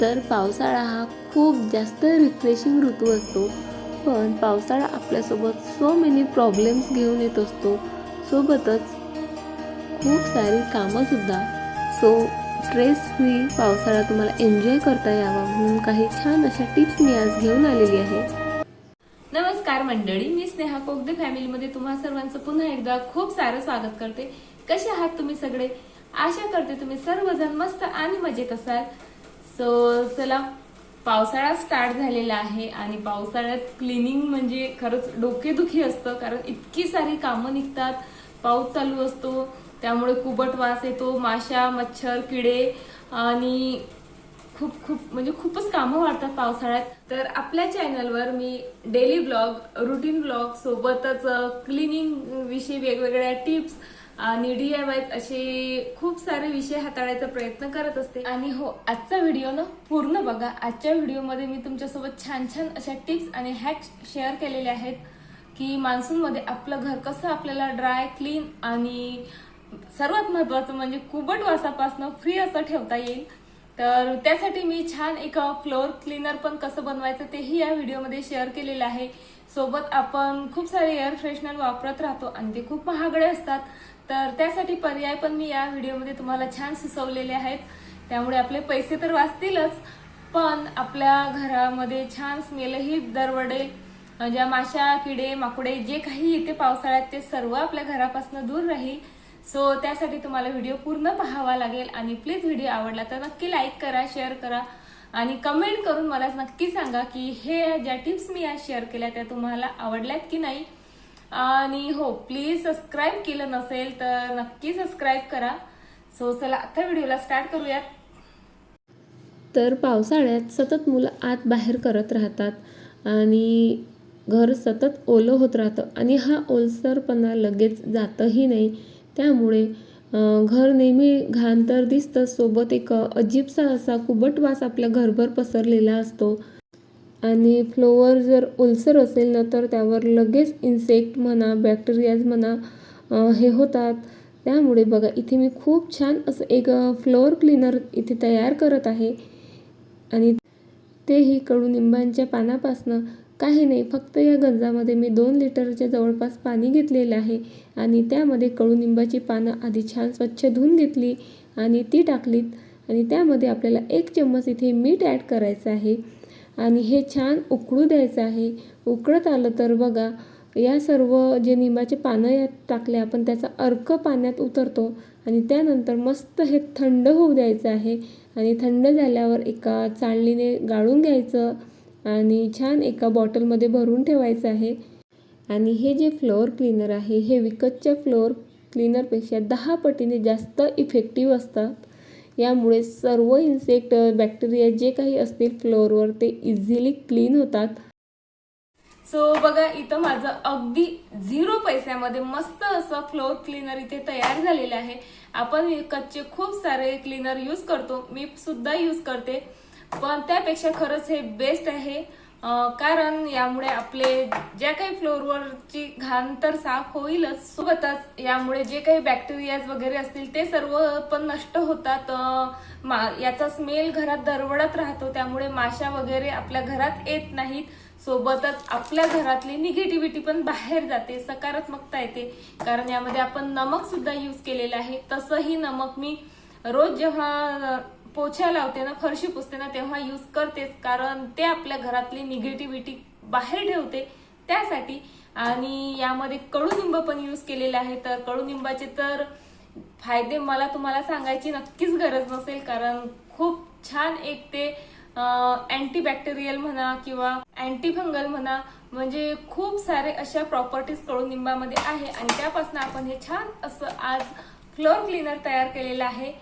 तर पावसाळा हा खूप जास्त रिफ्रेशिंग ऋतू असतो. पण पावसाळा आपल्यासोबत सो मेनी प्रॉब्लेम्स घेऊन येत असतो. सोबतच खूप सारी कामंसुद्धा सो स्ट्रेस फ्री पावसाळा तुम्हाला एन्जॉय करता यावा म्हणून काही छान अशा टिप्स मी आज घेऊन आलेली आहे. नमस्कार मंडळी मी स्नेहा कोगदे फॅमिलीमध्ये तुम्हा सर्वांचं पुन्हा एकदा खूप सारं स्वागत करते. कसे आहात तुम्ही सगळे? आशा करते तुम्ही सर्वजण मस्त आणि मजेत असाल. सो चला पावसाळा स्टार्ट झालेला आहे आणि पावसाळ्यात क्लिनिंग म्हणजे खरंच डोकेदुखी असतं कारण इतकी सारी कामं निघतात. पाऊस चालू असतो त्यामुळे कुबट वास येतो माशा मच्छर किडे आणि खूप खूप म्हणजे खूपच कामं वाढतात पावसाळ्यात. तर आपल्या चॅनलवर मी डेली ब्लॉग रुटीन ब्लॉग सोबतच क्लिनिंग विषयी वेगवेगळ्या टिप्स आणि डी आय असे खूप सारे विषय हाताळायचा प्रयत्न करत असते. आणि हो आजचा व्हिडिओ ना पूर्ण बघा. आजच्या व्हिडिओमध्ये मी तुमच्यासोबत छान छान अशा टिप्स आणि हॅक्स शेअर केलेले आहेत की मान्सूनमध्ये आपलं घर कसं आपल्याला ड्राय क्लीन आणि सर्वात महत्वाचं म्हणजे कुबट वासापासून फ्री असं ठेवता येईल. तर त्यासाठी मी छान एक फ्लोअर क्लीनर पण कसं बनवायचं तेही या व्हिडिओमध्ये शेअर केलेलं आहे. सोबत आपण खूप सारे एअर फ्रेशनर वापरत राहतो आणि ते खूप महागडे असतात. तर त्यासाठी पर्याय पण मी या व्हिडिओमध्ये तुम्हाला छान सुचवलेले आहेत. त्यामुळे आपले पैसे तर वाचतीलच पण आपल्या घरामध्ये छान स्मेलही दरवडेल ज्या माशा किडे माकुडे जे काही येते पावसाळ्यात ते सर्व आपल्या घरापासून दूर राहील. सो त्यासाठी तुम्हाला व्हिडिओ पूर्ण पाहावा लागेल आणि प्लीज व्हिडिओ आवडला तर नक्की लाईक करा शेअर करा. आणि कमेंट करून मला नक्की सांगा की हे ज्या टिप्स मी आज शेअर केल्या त्या तुम्हाला आवडल्यात की नाही. आणि हो प्लीज सबस्क्राईब केलं नसेल तर नक्की सबस्क्राईब करा. सो चला आता व्हिडिओला स्टार्ट करूयात. तर पावसाळ्यात सतत मुलं आत बाहेर करत राहतात आणि घर सतत ओलं होत राहतं आणि हा ओलसरपणा लगेच जातही नाही. त्यामुळे घर नेहमी घाण तर दिसतं सोबत एक अजीबसा असा कुबट वास आपल्या घरभर पसरलेला असतो. आणि फ्लोअर जर ओलसर असेल ना तर त्यावर लगेच इन्सेक्ट म्हणा बॅक्टेरियाज म्हणा हे होतात. त्यामुळे बघा इथे मी खूप छान असं एक फ्लोअर क्लीनर इथे तयार करत आहे. आणि तेही कडुनिंबांच्या पानापासनं. काही नाही फक्त या गंजामध्ये मी दोन लिटरच्या जवळपास पाणी घेतलेलं आहे. आणि त्यामध्ये कडुनिंबाची पानं आधी छान स्वच्छ धुवून घेतली आणि ती टाकलीत. आणि त्यामध्ये आपल्याला एक चम्मच इथे मीठ ॲड करायचं आहे. आणि हे छान उकळू द्यायचं आहे. उकळत आलं तर बघा या सर्व जे निंबाचे पानं यात टाकले आपण त्याचा अर्क पाण्यात उतरतो आणि त्यानंतर मस्त हे थंड होऊ द्यायचं आहे. आणि थंड झाल्यावर एका चाळणीने गाळून घ्यायचं आणि छान एका बॉटलमध्ये भरून ठेवायचं आहे. आणि हे जे फ्लोअर क्लीनर आहे हे विकतच्या फ्लोअर क्लीनरपेक्षा दहा पटीने जास्त इफेक्टिव्ह असतात यामुळे सर्व इन्सेक्ट बॅक्टेरिया जे काही असतील फ्लोअरवर ते इझिली क्लीन होतात. सो बघा इथं माझं अगदी झिरो पैशामध्ये मस्त असं फ्लोअर क्लीनर इथे तयार झालेलं आहे. आपण कच्चे खूप सारे क्लीनर यूज करतो. मी सुद्धा यूज करते. पण त्यापेक्षा खरंच हे बेस्ट आहे. कारण यामुळे आपले ज्या काही फ्लोअरवरची घाण तर साफ होईलच सोबतच यामुळे जे काही बॅक्टेरियाज वगैरे असतील ते सर्व पण नष्ट होतात. मा- याचा स्मेल घरात दरवडत राहतो त्यामुळे माशा वगैरे आपल्या घरात येत नाहीत. सोबतच आपल्या घरातली निगेटिव्हिटी पण बाहेर जाते सकारात्मकता येते. कारण यामध्ये आपण नमक सुद्धा यूज केलेलं आहे. तसंही नमक मी रोज जेव्हा पोछा लावते ना फरशी पुसते ना तेव्हा यूज करतेच. कारण ते आपल्या घरातली निगेटिव्हिटी बाहेर ठेवते. त्यासाठी आणि यामध्ये कडुनिंब पण यूज केलेले आहे. तर कडुनिंबाचे तर फायदे मला तुम्हाला सांगायची नक्कीच गरज नसेल. कारण खूप छान एक ते अँटीबॅक्टेरियल म्हणा किंवा अँटीफंगल म्हणा म्हणजे खूप सारे अशा प्रॉपर्टीज कडुनिंबामध्ये आहे. आणि त्यापासून आपण हे छान असं आज फ्लोअर क्लीनर तयार केलेलं आहे.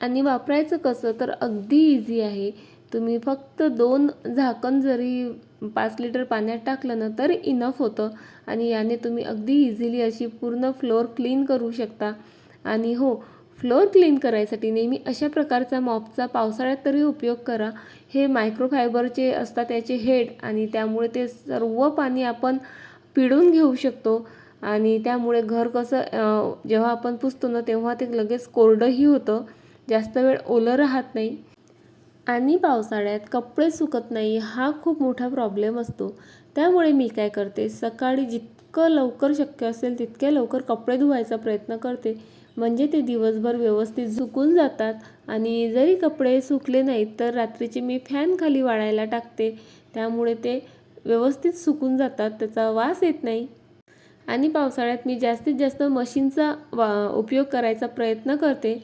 आणि वापरायचं कसं तर अगदी इझी आहे. तुम्ही फक्त दोन झाकण जरी पाच लिटर पाण्यात टाकलं ना तरी इनफ होतं. आणि याने तुम्ही अगदी इझिली अशी पूर्ण फ्लोअर क्लीन करू शकता. आणि हो फ्लोअर क्लीन करायसाठी नेहमी अशा प्रकारचा मॉपचा पावसाळ्यात तरी उपयोग करा. हे मायक्रोफायबरचे असतात त्याचे हेड आणि त्यामुळे ते सर्व पाणी आपण पिळून घेऊ शकतो. आणि त्यामुळे घर कसं जेव्हा आपण पुसतो ना तेव्हा ते लगेच कोरडंही होतं. जास्त वेळ ओलं राहत नाही आणि पावसाळ्यात कपडे सुकत नाही हा खूप मोठा प्रॉब्लेम असतो. त्यामुळे मी काय करते सकाळी जितकं लवकर शक्य असेल तितक्या लवकर कपडे धुवायचा प्रयत्न करते. म्हणजे ते दिवसभर व्यवस्थित सुकून जातात आणि जरी कपडे सुकले नाहीत तर रात्रीचे मी फॅन खाली वाळायला टाकते. त्यामुळे ते व्यवस्थित सुकून जातात त्याचा वास येत नाही. आणि पावसाळ्यात मी जास्तीत जास्त मशीनचा वा उपयोग करायचा प्रयत्न करते.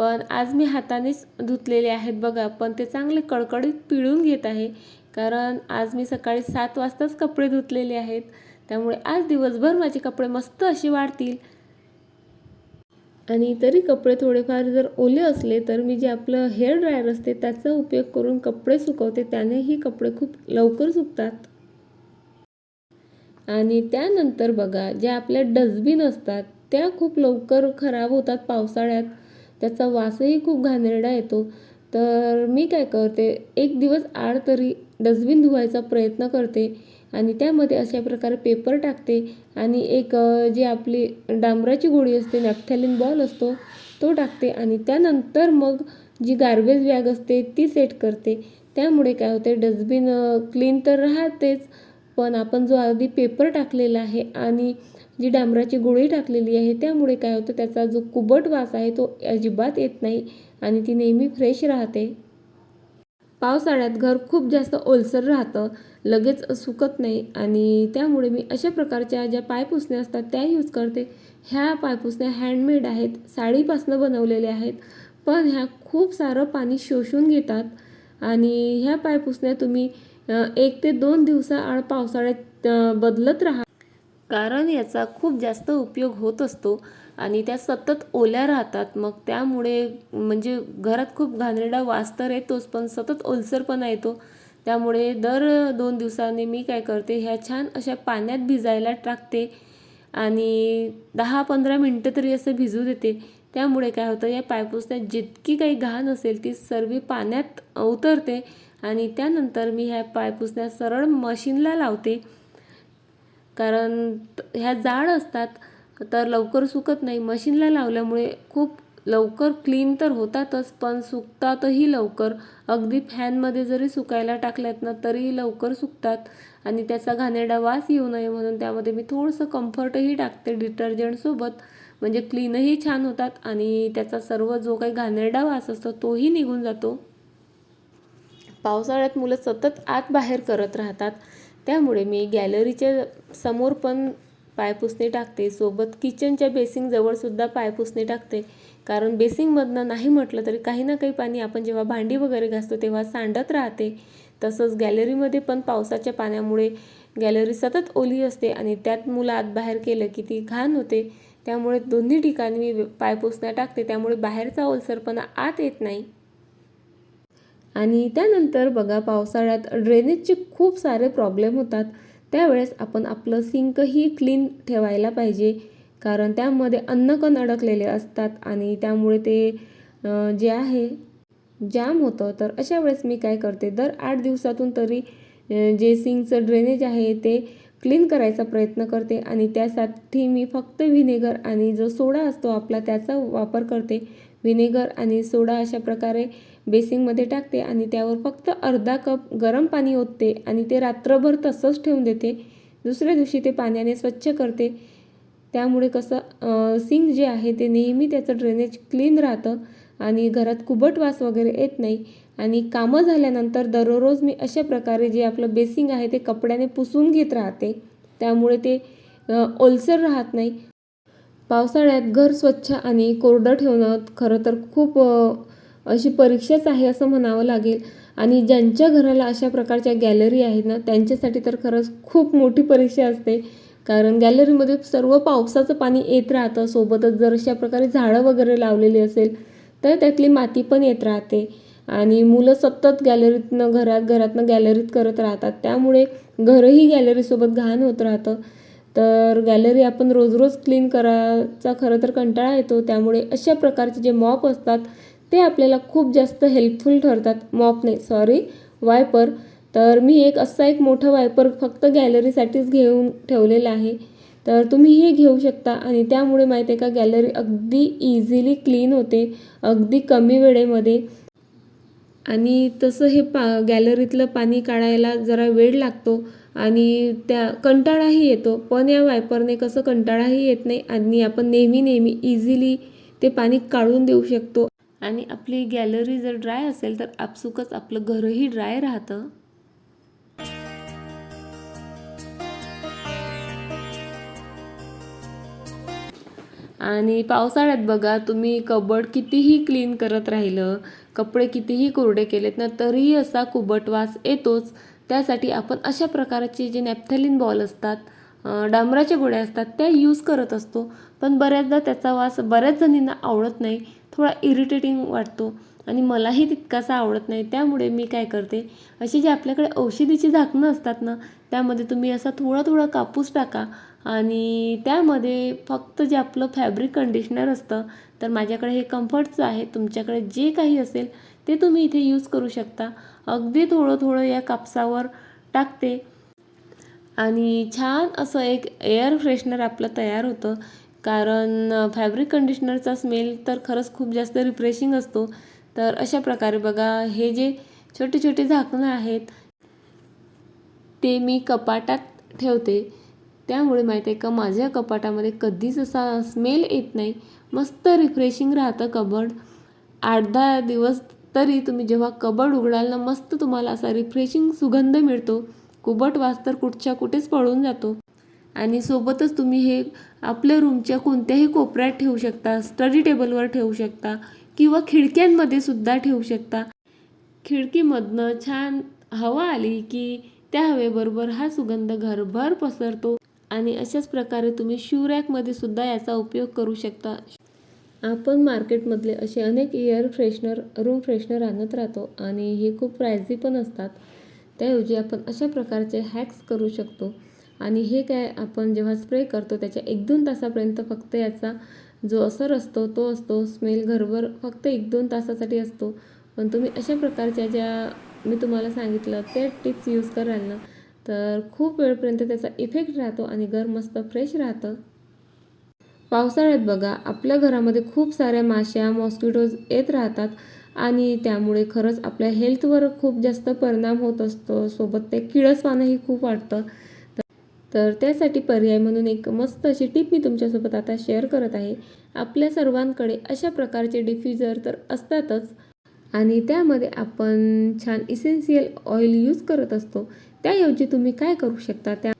पण आज मी हातानेच धुतलेले आहेत बघा पण ते चांगले कडकडीत पिळून घेत आहे. कारण आज मी सकाळी सात वाजताच कपडे धुतलेले आहेत. त्यामुळे आज दिवसभर माझे कपडे मस्त असे वाढतील. आणि तरी कपडे थोडेफार जर ओले असले तर मी जे आपलं हेअर ड्रायर असते त्याचा उपयोग करून कपडे सुकवते. त्यानेही कपडे खूप लवकर सुकतात. आणि त्यानंतर बघा ज्या आपल्या डस्टबिन असतात त्या खूप लवकर खराब होतात पावसाळ्यात. त्याचा वासही खूप घाणेरडा येतो. तर मी काय करते एक दिवस आड तरी डस्टबिन धुवायचा प्रयत्न करते आणि त्यामध्ये अशा प्रकारे पेपर टाकते आणि एक जी आपली डांबराची गोळी असते नॅफ्थॅलिन बॉल असतो तो टाकते आणि त्यानंतर मग जी गार्बेज बॅग असते ती सेट करते. त्यामुळे काय होते डस्टबिन क्लीन तर राहतेच पण आपण जो आधी पेपर टाकलेला आहे आणि जी डांबराची गोळी टाकलेली आहे त्यामुळे काय होतं त्याचा जो कुबट वास आहे तो अजिबात येत नाही आणि ती नेहमी फ्रेश राहते. पावसाळ्यात घर खूप जास्त ओलसर राहतं लगेच सुकत नाही आणि त्यामुळे मी अशा प्रकारच्या ज्या पायपुसण्या असतात त्या यूज करते. ह्या पायपुसण्या हँडमेड आहेत साडीपासनं बनवलेल्या आहेत पण ह्या खूप सारं पाणी शोषून घेतात आणि ह्या पायपुसण्या तुम्ही एक ते दोन दिवसाआड पावसाळ्यात बदलत राहा. कारण याचा खूप जास्त उपयोग होत असतो आणि त्या सतत ओल्या राहतात. मग त्यामुळे म्हणजे घरात खूप घाणेरडा वास तर येतोच पण सतत ओलसरपणा येतो. त्यामुळे दर दोन दिवसांनी मी काय करते ह्या छान अशा पाण्यात भिजायला टाकते आणि दहा पंधरा मिनटं तरी असं भिजू देते. त्यामुळे काय होतं या पायपुसण्यात जितकी काही घाण असेल ती सर्व पाण्यात उतरते आणि त्यानंतर मी ह्या पायपुसण्या सरळ मशीनला लावते. कारण ह्या जाड असतात तर लवकर सुकत नाही. मशीनला लावल्यामुळे खूप लवकर क्लीन तर होतातच पण सुकतातही लवकर. अगदी फॅनमध्ये जरी सुकायला टाकल्यात ना तरीही लवकर सुकतात. आणि त्याचा घाणेरडा वास येऊ नये म्हणून त्यामध्ये मी थोडंसं कम्फर्टही टाकते डिटर्जंटसोबत म्हणजे क्लीनही छान होतात आणि त्याचा सर्व जो काही घाणेरडा वास असतो तोही निघून जातो. पावसाळ्यात मुलं सतत आत बाहेर करत राहतात. त्यामुळे मी गॅलरीच्या समोर पण पायपुसणे टाकते. सोबत किचनच्या बेसिंगजवळसुद्धा पायपुसणे टाकते. कारण बेसिंगमधनं नाही म्हटलं तरी काही ना काही पाणी आपण जेव्हा भांडी वगैरे घासतो तेव्हा सांडत राहते. तसंच गॅलरीमध्ये पण पावसाच्या पाण्यामुळे गॅलरी सतत ओली असते आणि त्यात मुलं आत बाहेर केलं की ती घाण होते. त्यामुळे दोन्ही ठिकाणी मी पायपुसण्या टाकते. त्यामुळे बाहेरचा ओलसरपणा आत येत नाही. आणि त्यानंतर बघा पावसाळ्यात ड्रेनेजचे खूप सारे प्रॉब्लेम होतात. त्यावेळेस आपण आपलं सिंकही क्लीन ठेवायला पाहिजे. कारण त्यामध्ये अन्नकण अडकलेले असतात आणि त्यामुळे ते जे आहे जाम होतं. तर अशा वेळेस मी काय करते दर आठ दिवसातून तरी जे सिंकचं ड्रेनेज आहे ते क्लीन करायचा प्रयत्न करते आणि त्यासाठी मी फक्त व्हिनेगर आणि जो सोडा असतो आपला त्याचा वापर करते. व्हिनेगर आणि सोडा अशा प्रकारे बेसिंगमध्ये टाकते आणि त्यावर फक्त अर्धा कप गरम पाणी ओतते आणि ते रात्रभर तसंच ठेवून देते. दुसऱ्या दिवशी ते पाण्याने स्वच्छ करते. त्यामुळे कसं सिंक जे आहे ते नेहमी त्याचं ड्रेनेज क्लीन राहतं आणि घरात कुबट वास वगैरे येत नाही. आणि कामं झाल्यानंतर दररोज मी अशा प्रकारे जे आपलं बेसिंग आहे ते कपड्याने पुसून घेत राहते. त्यामुळे ते ओलसर राहत नाही. पावसाळ्यात घर स्वच्छ आणि कोरडं ठेवणं खरं तर खूप अशी परीक्षाच आहे असं म्हणावं लागेल. आणि ज्यांच्या घराला अशा प्रकारच्या गॅलरी आहेत ना त्यांच्यासाठी तर खरंच खूप मोठी परीक्षा असते. कारण गॅलरीमध्ये सर्व पावसाचं पाणी येत राहतं. सोबतच जर अशा प्रकारे झाडं वगैरे लावलेली असेल तर त्यातली माती पण येत राहते. आणि मुलं सतत गॅलरीतनं घरात घरातनं गॅलरीत करत राहतात. त्यामुळे घरही गॅलरीसोबत घाण होत राहतं. तर गॅलरी आपण रोज रोज क्लीन करायचा खरं तर कंटाळा येतो. त्यामुळे अशा प्रकारचे जे मॉप असतात ते आपल्याला खूप जास्त हेल्पफुल ठरतात. मॉप नाही सॉरी वायपर तर मी एक असा एक मोठा वायपर फक्त गॅलरीसाठीच घेऊन ठेवलेला आहे. तर तुम्ही हे घेऊ शकता. आणि त्यामुळे माहिती आहे का गॅलरी अगदी इझिली क्लीन होते. अगदी कमी वेळेमध्ये. आणि तसं हे पा गॅलरीतलं पाणी काढायला जरा वेळ लागतो आणि त्या कंटाळाही येतो. पण या वायपरने कसं कंटाळाही येत नाही आणि आपण नेहमी नेहमी इझिली ते पाणी काढून देऊ शकतो. आणि आपली गॅलरी जर ड्राय असेल तर आपसुकच आपलं घरही ड्राय राहतं. आणि पावसाळ्यात बघा तुम्ही कबड कितीही क्लीन करत राहिलं कपडे कितीही कोरडे केलेत ना तरीही असा कुबट वास येतोच. त्यासाठी आपण अशा प्रकारचे जे नॅप्थॅलिन बॉल असतात डांबराच्या गोळ्या असतात त्या यूज करत असतो. पण बऱ्याचदा त्याचा वास बऱ्याच जणींना आवडत नाही. थोडा इरिटेटिंग वाटतो. आणि मलाही तितकासा आवडत नाही. त्यामुळे मी काय करते अशी जी आपल्याकडे औषधीची झाकणं असतात ना त्यामध्ये तुम्ही असा थोडा थोडा कापूस टाका. आणि त्यामध्ये फक्त जे आपलं फॅब्रिक कंडिशनर असतं तर माझ्याकडे हे कम्फर्टचं आहे. तुमच्याकडे जे काही असेल ते तुम्ही इथे यूज करू शकता. अगदी थोडं थोडं या कापसावर टाकते. आणि छान असं एक एअर फ्रेशनर आपलं तयार होतं. कारण फॅब्रिक कंडिशनरचा स्मेल तर खरंच खूप जास्त रिफ्रेशिंग असतो. तर अशा प्रकारे बघा हे जे छोटे छोटे झाकणं आहेत ते मी कपाटात ठेवते. त्यामुळे माहिती आहे का माझ्या कपाटामध्ये कधीच असा स्मेल येत नाही. मस्त रिफ्रेशिंग राहतं कबड आठ दहा दिवस तरी तुम्ही जेव्हा कबड उघडाल ना मस्त तुम्हाला असा रिफ्रेशिंग सुगंध मिळतो. कुबट वास तर कुठच्या कुठेच पळून जातो. आणि सोबतच तुम्ही हे आपल्या रूमच्या कोणत्याही कोपऱ्यात ठेवू शकता स्टडी टेबलवर ठेवू शकता किंवा खिडक्यांमध्ये सुद्धा ठेवू शकता. खिडकीमधनं छान हवा आली की त्या हवेबरोबर हा सुगंध घरभर पसरतो आणि अशाच प्रकारे तुम्ही शू रॅकमध्ये सुद्धा याचा उपयोग करू शकता. आपण मार्केटमधले असे अनेक एअर फ्रेशनर रूम फ्रेशनर आणत राहतो आणि हे खूप प्रायझी पण असतात. त्याऐवजी आपण अशा प्रकारचे हॅक्स करू शकतो. आणि हे काय आपण जेव्हा स्प्रे करतो त्याच्या एक दोन तासापर्यंत फक्त याचा जो असर असतो तो असतो. स्मेल घरभर फक्त एक दोन तासासाठी असतो. पण तुम्ही अशा प्रकारच्या ज्या मी तुम्हाला सांगितलं ते टिप्स यूज कराल ना तर खूप वेळपर्यंत त्याचा इफेक्ट राहतो आणि घर मस्त फ्रेश राहतं. पावसाळ्यात बघा आपल्या घरामध्ये खूप साऱ्या माश्या मॉस्किटोज येत राहतात आणि त्यामुळे खरंच आपल्या हेल्थवर खूप जास्त परिणाम होत असतो. सोबत ते किळसवानंही खूप वाटतं तर- त्यासाठी पर्याय म्हणून एक मस्त अशी टीप मी तुमच्यासोबत आता शेअर करत आहे. आपल्या सर्वांकडे अशा प्रकारचे डिफ्युजर तर असतातच. आणि त्यामध्ये आपण छान इसेन्शियल ऑइल यूज करत असतो. त्याऐवजी तुम्ही काय करू शकता? त्या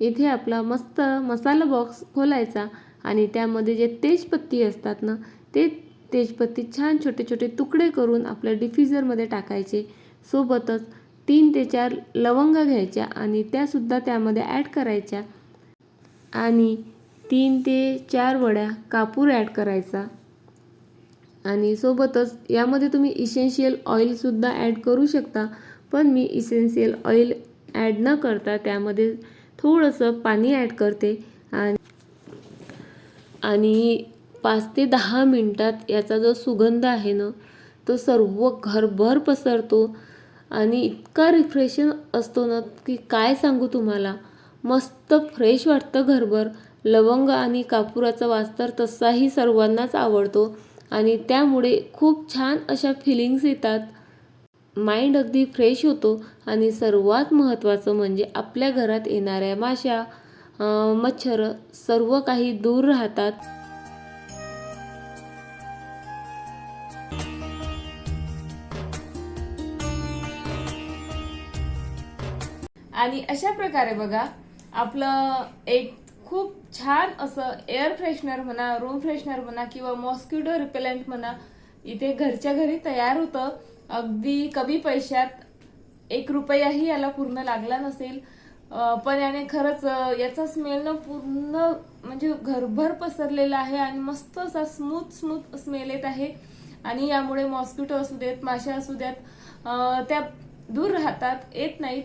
इथे आपला मस्त मसाला बॉक्स खोलायचा आणि त्यामध्ये जे तेजपत्ती असतात ना ते तेजपत्ती छान छोटे छोटे तुकडे करून आपल्या डिफ्युजरमध्ये टाकायचे. सोबतच तीन ते चार लवंग घ्यायच्या आणि त्यासुद्धा त्यामध्ये ॲड करायच्या. आणि तीन ते चार वड्या कापूर ॲड करायचा. आणि सोबतच यामध्ये तुम्ही इसेन्शियल ऑइलसुद्धा ॲड करू शकता. पण मी इसेन्शियल ऑइल ॲड न करता त्यामध्ये थोडंसं पाणी ॲड करते. आणि आणि पाच ते दहा मिनटात याचा जो सुगंध आहे ना तो सर्व घरभर पसरतो. आणि इतका रिफ्रेशन असतो ना की काय सांगू तुम्हाला? मस्त फ्रेश वाटतं घरभर. लवंग आणि कापुराचा वास तर तसाही सर्वांनाच आवडतो. आणि त्यामुळे खूप छान अशा फिलिंग्स येतात. माइंड अगदी फ्रेश होतो. आणि सर्वात महत्त्वाचं म्हणजे आपल्या घरात येणाऱ्या माशा मच्छर सर्व काही दूर राहतात. आणि अशा प्रकारे बघा आपलं एक खूप छान असं एअर फ्रेशनर म्हणा रूम फ्रेशनर म्हणा किंवा मॉस्किटो रिपेलंट म्हणा इथे घरच्या घरी तयार होतं. अगदी कमी पैशात एक रुपयाही याला पूर्ण लागला नसेल. पण याने खरंच याचा स्मेल ना पूर्ण म्हणजे घरभर पसरलेला आहे आणि मस्त असा स्मूथ स्मूथ स्मेल येत आहे. आणि यामुळे मॉस्किटो असू देत माशा असू देत त्या दूर राहतात येत नाहीत.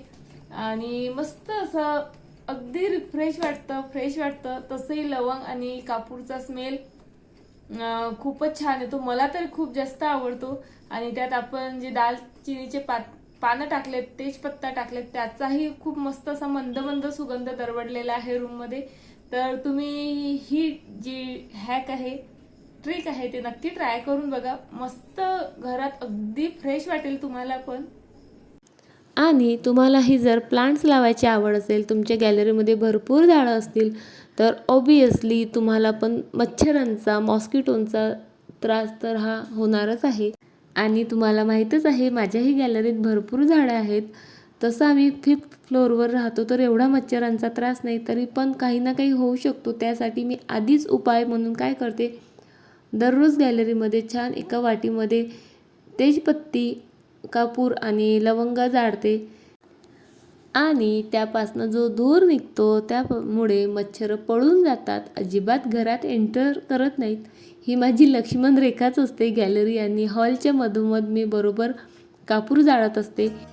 आणि मस्त असं अगदी रिफ्रेश वाटतं फ्रेश वाटतं. तसंही लवंग आणि कापूरचा स्मेल खूपच छान येतो. मला तर खूप जास्त आवडतो. आणि त्यात आपण जे दालचिनीचे पात पानं टाकलेत तेजपत्ता टाकलेत त्याचाही खूप मस्त असा मंद मंद सुगंध दरवडलेला आहे रूममध्ये तर तुम्ही ही जी हॅक आहे ट्रिक आहे ते नक्की ट्राय करून बघा. मस्त घरात अगदी फ्रेश वाटेल तुम्हाला पण. आणि तुम्हालाही जर प्लांट्स लावायची आवड असेल तुमच्या गॅलरीमध्ये भरपूर झाडं असतील तर ऑबियसली तुम्हाला पण मच्छरांचा मॉस्किटोंचा त्रास तर हा होणारच आहे. आणि तुम्हाला माहीतच आहे माझ्याही गॅलरीत भरपूर झाडं आहेत. तसं आम्ही फिफ्थ फ्लोअरवर राहतो तर एवढा मच्छरांचा त्रास नाही तरी पण काही ना काही होऊ शकतो. त्यासाठी मी आधीच उपाय म्हणून काय करते दररोज गॅलरीमध्ये छान एका वाटीमध्ये तेजपत्ती कापूर आणि लवंग जाळते. आणि त्यापासनं जो धूर निघतो त्यामुळे मच्छर पळून जातात. अजिबात घरात एंटर करत नाहीत. ही माझी लक्ष्मण रेखाच असते गॅलरी आणि हॉलच्या मधोमध मी बरोबर कापूर जाळत असते.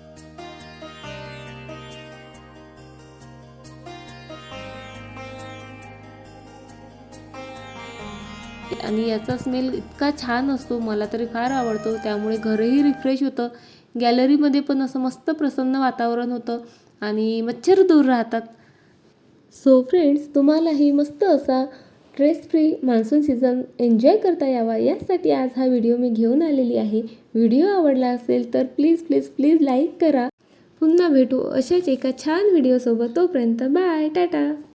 आणि याचा स्मेल इतका छान असतो मला तरी फार आवडतो. त्यामुळे घरही रिफ्रेश होतं. गॅलरीमध्ये पण असं मस्त प्रसन्न वातावरण होतं आणि मच्छर दूर राहतात. सो फ्रेंड्स तुम्हालाही मस्त असा stress free monsoon season enjoy करता यावा. यासाठी आज हा व्हिडिओ मी घेऊन आलेली आहे. व्हिडिओ आवडला असेल तर प्लीज प्लीज प्लीज लाईक करा. पुन्हा भेटू अशाच एका छान व्हिडिओसोबत तोपर्यंत बाय टाटा!